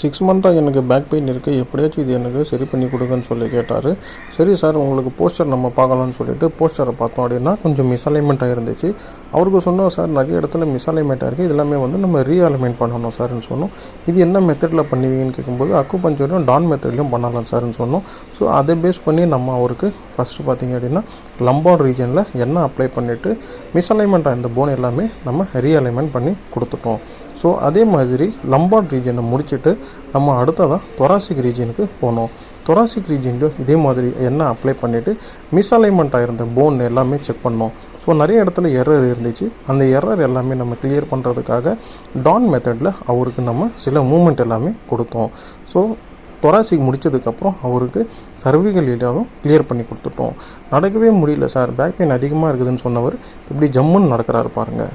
Six மந்த்தாக எனக்கு back pain இருக்குது எப்படியாச்சும் இது எனக்கு சரி பண்ணி கொடுங்கன்னு சொல்லி கேட்டார். சரி சார் உங்களுக்கு போஸ்டர் நம்ம பார்க்கலாம்னு சொல்லிட்டு போஸ்டரை பார்த்தோம் அப்படின்னா கொஞ்சம் மிஸ்அலைன்மெண்ட்டாக இருந்துச்சு. அவருக்கு சொன்னோம் சார் நிறைய இடத்துல மிஸ்அலைன்மெண்ட்டாக இருக்குது இதெல்லாமே வந்து நம்ம ரீஅலைன்மெண்ட் பண்ணணும் சார்னு சொன்னோம். இது என்ன மெத்தடில் பண்ணுவீங்கன்னு கேட்கும்போது அக்கு பஞ்சரையும் டான் மெத்தட்லையும் பண்ணலாம் சார்னு சொன்னோம். ஸோ அதை பேஸ் பண்ணி நம்ம அவருக்கு ஃபஸ்ட்டு பார்த்தீங்க அப்படின்னா லம்பார் ரீஜனில் என்ன அப்ளை பண்ணிவிட்டு மிஸ்அலைன்மெண்ட்டாக இந்த போன் எல்லாமே நம்ம ரீஅலைன்மெண்ட் பண்ணி கொடுத்துட்டோம். ஸோ அதே மாதிரி லம்பார்ட் ரீஜனை முடிச்சுட்டு நம்ம அடுத்ததாக தொராசிக் ரீஜனுக்கு போனோம். தொராசிக் ரீஜன்லையும் இதே மாதிரி என்ன அப்ளை பண்ணிவிட்டு மிஸ்அலைன்மெண்ட் ஆகிருந்த போன் எல்லாமே செக் பண்ணோம். ஸோ நிறைய இடத்துல எரர் இருந்துச்சு. அந்த எரர் எல்லாமே நம்ம கிளியர் பண்ணுறதுக்காக டான் மெத்தடில் அவருக்கு நம்ம சில மூமெண்ட் எல்லாமே கொடுத்தோம். ஸோ தொராசிக் முடிச்சதுக்கப்புறம் அவருக்கு சர்விகள் ஏரியாவும் கிளியர் பண்ணி கொடுத்துட்டோம். நடக்கவே முடியல சார். பேக் பெயின் அதிகமாக இருக்குதுன்னு சொன்னவர் இப்படி ஜம்முன்னு நடக்கிறாரு பாருங்கள்